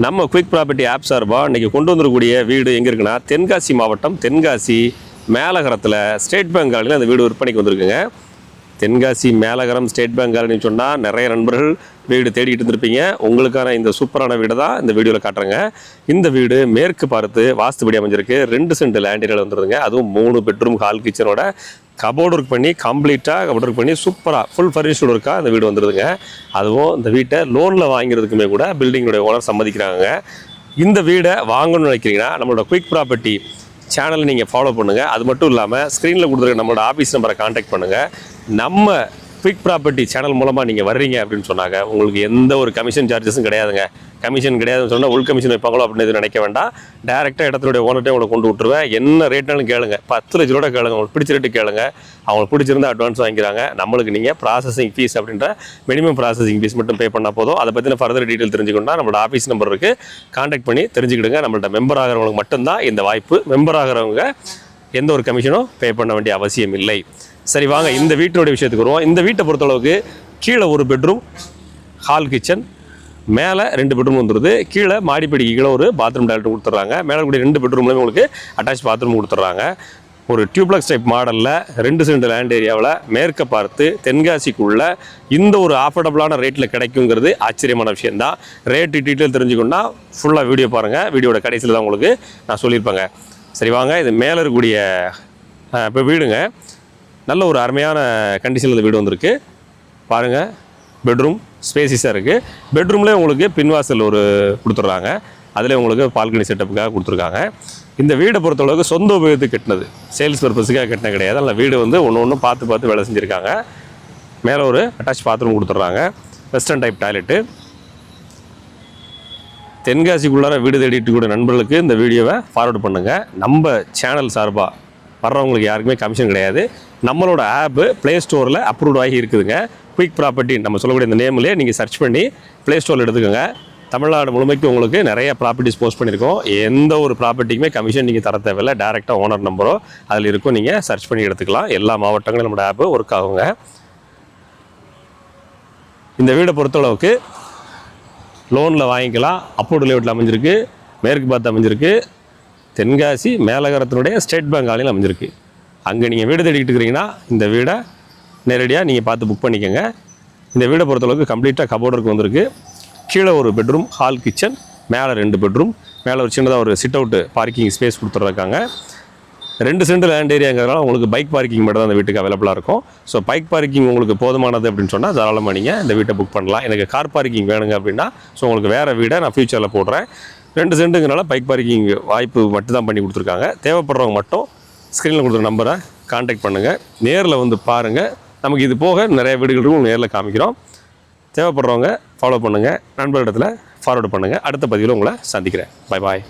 நம்ம quick property app சார்பாக இன்றைக்கி கொண்டு வந்துருக்கூடிய வீடு எங்கே இருக்குன்னா தென்காசி மாவட்டம் தென்காசி மேலகரத்தில் ஸ்டேட் பேங்க் காலையில் அந்த வீடு விற்பனைக்கு வந்திருக்குங்க. Tenkasi Melagaram state bank colony சொன்னால் நிறைய நண்பர்கள் வீடு தேடிட்டு இருந்திருப்பீங்க. உங்களுக்கான இந்த சூப்பரான வீடு தான் இந்த வீடியோவில் காட்டுறேங்க. இந்த வீடு மேற்கு பார்த்து வாஸ்துபடி அமைஞ்சிருக்கு. ரெண்டு சென்ட் லேண்டில் வந்துருதுங்க அதுவும் மூணு பெட்ரூம் ஹால் கிச்சனோட கபோர்டு ஒர்க் பண்ணி கம்ப்ளீட்டாக கபோர்ட் ஒர்க் பண்ணி சூப்பராக ஃபுல் ஃபர்னிஷ்டு ஒர்க்காக இந்த வீடு வந்துருதுங்க அதுவும் இந்த வீட்டை லோனில் வாங்கிறதுக்குமே கூட பில்டிங்குடைய ஓனர் சம்மதிக்கிறாங்க இந்த வீடை வாங்கணும்னு நினைக்கிறீங்கன்னா நம்மளோட குயிக் ப்ராப்பர்ட்டி சேனலை நீங்கள் ஃபாலோ பண்ணுங்கள் அது மட்டும் இல்லாமல் ஸ்க்ரீனில் கொடுத்துருக்க நம்மளோட ஆஃபீஸ் நம்பரை காண்டாக்ட் பண்ணுங்கள் நம்ம குயிக் ப்ராப்பர்ட்டி சேனல் மூலமாக நீங்கள் வர்றீங்க அப்படின்னு சொன்னாங்க. உங்களுக்கு எந்த ஒரு கமிஷன் சார்ஜஸும் கிடையாதுங்க. கமிஷன் கிடையாதுன்னு சொன்னால் உள் கமிஷன் வைப்பாங்களோ அப்படின்னு எதுவும் நினைக்க வேண்டாம். டேரெக்டாக இடத்துடைய ஓனர்ட்டே உங்களை கொண்டு விட்டுருவேன். என்ன ரேட்னாலும் கேளுங்க. பத்து லட்ச ரூபா கேளுங்க. உங்களுக்கு பிடிச்ச ரேட்டு கேளுங்க. அவங்களுக்கு பிடிச்சிருந்தா அட்வான்ஸ் வாங்கிக்கிறாங்க. நம்மளுக்கு நீங்கள் ப்ராசஸிங் ஃபீஸ் அப்படின்ற மினிமம் ப்ராசஸிங் ஃபீஸ் மட்டும் பே பண்ணால் போதும். அதை பற்றின ஃபர்தர் டீட்டெயில் தெரிஞ்சுக்கணும்னா நம்மளோட ஆஃபீஸ் நம்பர் இருக்குது காண்டாக்ட் பண்ணி தெரிஞ்சுக்கிடுங்க. நம்மள்ட்ட மெம்பர் ஆகிறவங்களுக்கு மட்டும்தான் இந்த வாய்ப்பு. மெம்பர் ஆகிறவங்க எந்த ஒரு கமிஷனும் பே பண்ண வேண்டிய அவசியம் இல்லை. சரி வாங்க. இந்த வீட்டினுடைய விஷயத்துக்கு வருவோம். இந்த வீட்டை பொறுத்தளவுக்கு கீழே ஒரு பெட்ரூம் ஹால் கிச்சன் மேலே ரெண்டு பெட்ரூம் வந்துடுது கீழே மாடிப்படிக்கு கீழே ஒரு பாத்ரூம் டாய்லெட் கொடுத்துட்றாங்க. மேலே கூடிய ரெண்டு பெட்ரூம்லேயும் உங்களுக்கு அட்டாச் பாத்ரூம் கொடுத்துட்றாங்க. ஒரு டியூப்ளக்ஸ் டைப் மாடலில் ரெண்டு சென்ட் லேண்ட் ஏரியாவில் மேற்க பார்த்து தென்காசிக்குள்ள இந்த ஒரு ஆஃபர்டபுளான ரேட்டில் கிடைக்குங்கிறது ஆச்சரியமான விஷயந்தான் ரேட்டு டீட்டெயில் தெரிஞ்சுக்கணுன்னா ஃபுல்லாக வீடியோ பாருங்கள் வீடியோட கடைசியில் தான் உங்களுக்கு நான் சொல்லியிருப்பேங்க. சரி வாங்க. இது மேலே இருக்கக்கூடிய இப்போ வீடுங்க. நல்ல ஒரு அருமையான கண்டிஷனில் இந்த வீடு வந்திருக்கு. பாருங்கள் பெட்ரூம் ஸ்பேசிஸாக இருக்குது பெட்ரூம்லேயே உங்களுக்கு பின்வாசல் ஒரு கொடுத்துட்றாங்க அதில் உங்களுக்கு பால்கனி செட்டப்புக்காக கொடுத்துருக்காங்க. இந்த வீடை பொறுத்தளவுக்கு சொந்த உபயோகத்துக்கு கட்டினது. சேல்ஸ் பர்பஸுக்காக கட்டின கிடையாது. அதில் வீடு வந்து ஒன்று ஒன்று பார்த்து பார்த்து வேலை செஞ்சுருக்காங்க. மேலே ஒரு அட்டாச் பாத்ரூம் கொடுத்துட்றாங்க வெஸ்டர்ன் டைப் டாய்லெட்டு தென்காசிக்குள்ளார வீடு தேடிட்டு கூட நண்பர்களுக்கு இந்த வீடியோவை ஃபார்வர்டு பண்ணுங்கள் நம்ம சேனல் சார்பாக வர்றவங்களுக்கு யாருக்குமே கமிஷன் கிடையாது. நம்மளோட ஆப்பு ப்ளே ஸ்டோரில் அப்ரூவ் ஆகி இருக்குதுங்க. குயிக் ப்ராப்பர்ட்டி நம்ம சொல்லக்கூடிய இந்த நேம்லேயே நீங்கள் சர்ச் பண்ணி ப்ளே ஸ்டோரில் எடுத்துக்கோங்க. தமிழ்நாடு முழுமைக்கு உங்களுக்கு நிறைய ப்ராப்பர்ட்டிஸ் போஸ்ட் பண்ணியிருக்கோம். எந்த ஒரு ப்ராப்பர்ட்டிக்குமே கமிஷன் நீங்கள் தர தேவையில்லை. டேரெக்டாக ஓனர் நம்பரோ அதில் இருக்கும் நீங்கள் சர்ச் பண்ணி எடுத்துக்கலாம். எல்லா மாவட்டங்களும் நம்மளோட ஆப்பு ஒர்க் ஆகுங்க. இந்த வீடை பொறுத்தளவுக்கு லோனில் வாங்கிக்கலாம். அப்போர்டு லேஅவுட்டில் அமைஞ்சிருக்கு. மேற்கு பார்த்து அமைஞ்சிருக்கு. தென்காசி மேலகரத்தினுடைய ஸ்டேட் பேங்க் ஆலையில் அமைஞ்சிருக்கு. அங்கே நீங்கள் வீடு தேடிக்கிட்டு இருக்கிறீங்கன்னா இந்த வீடை நேரடியாக நீங்கள் பார்த்து புக் பண்ணிக்கோங்க. இந்த வீடை பொறுத்தளவுக்கு கம்ப்ளீட்டாக கபோர்டருக்கு வந்திருக்கு. கீழே ஒரு பெட்ரூம் ஹால் கிச்சன் மேலே ரெண்டு பெட்ரூம் மேலே ஒரு சின்னதாக ஒரு சிட் அவுட்டு பார்க்கிங் ஸ்பேஸ் கொடுத்துட்ருக்காங்க. ரெண்டு சென்ட் லேண்ட் ஏரியாங்கிறதுனால உங்களுக்கு பைக் பார்க்கிங் மட்டும் தான் அந்த வீட்டுக்கு அவைலபிளாக இருக்கும். ஸோ பைக் பார்க்கிங் உங்களுக்கு போதுமானது அப்படின்னு சொன்னால் தாராளமாக நீங்கள் இந்த வீட்டை புக் பண்ணலாம். எனக்கு கார் பார்க்கிங் வேணுங்க அப்படின்னா ஸோ உங்களுக்கு வேறு வீடை நான் ஃப்யூச்சரில் போடுறேன். ரெண்டு சென்ட்டுங்கிறனால பைக் பார்க்கிங் வாய்ப்பு மட்டும் தான் பண்ணி கொடுத்துருக்காங்க. தேவைப்படுறவங்க மட்டும் ஸ்க்ரீனில் கொடுக்குற நம்பரை காண்டாக்ட் பண்ணுங்கள் நேரில் வந்து பாருங்கள் நமக்கு இது போக நிறைய வீடுகள் இருக்கும் நேரில் காமிக்கிறோம். தேவைப்படுறவங்க ஃபாலோ பண்ணுங்கள் நண்பர்களிடத்தில் ஃபார்வர்டு பண்ணுங்கள் அடுத்த பதிவில் உங்களை சந்திக்கிறேன். Bye bye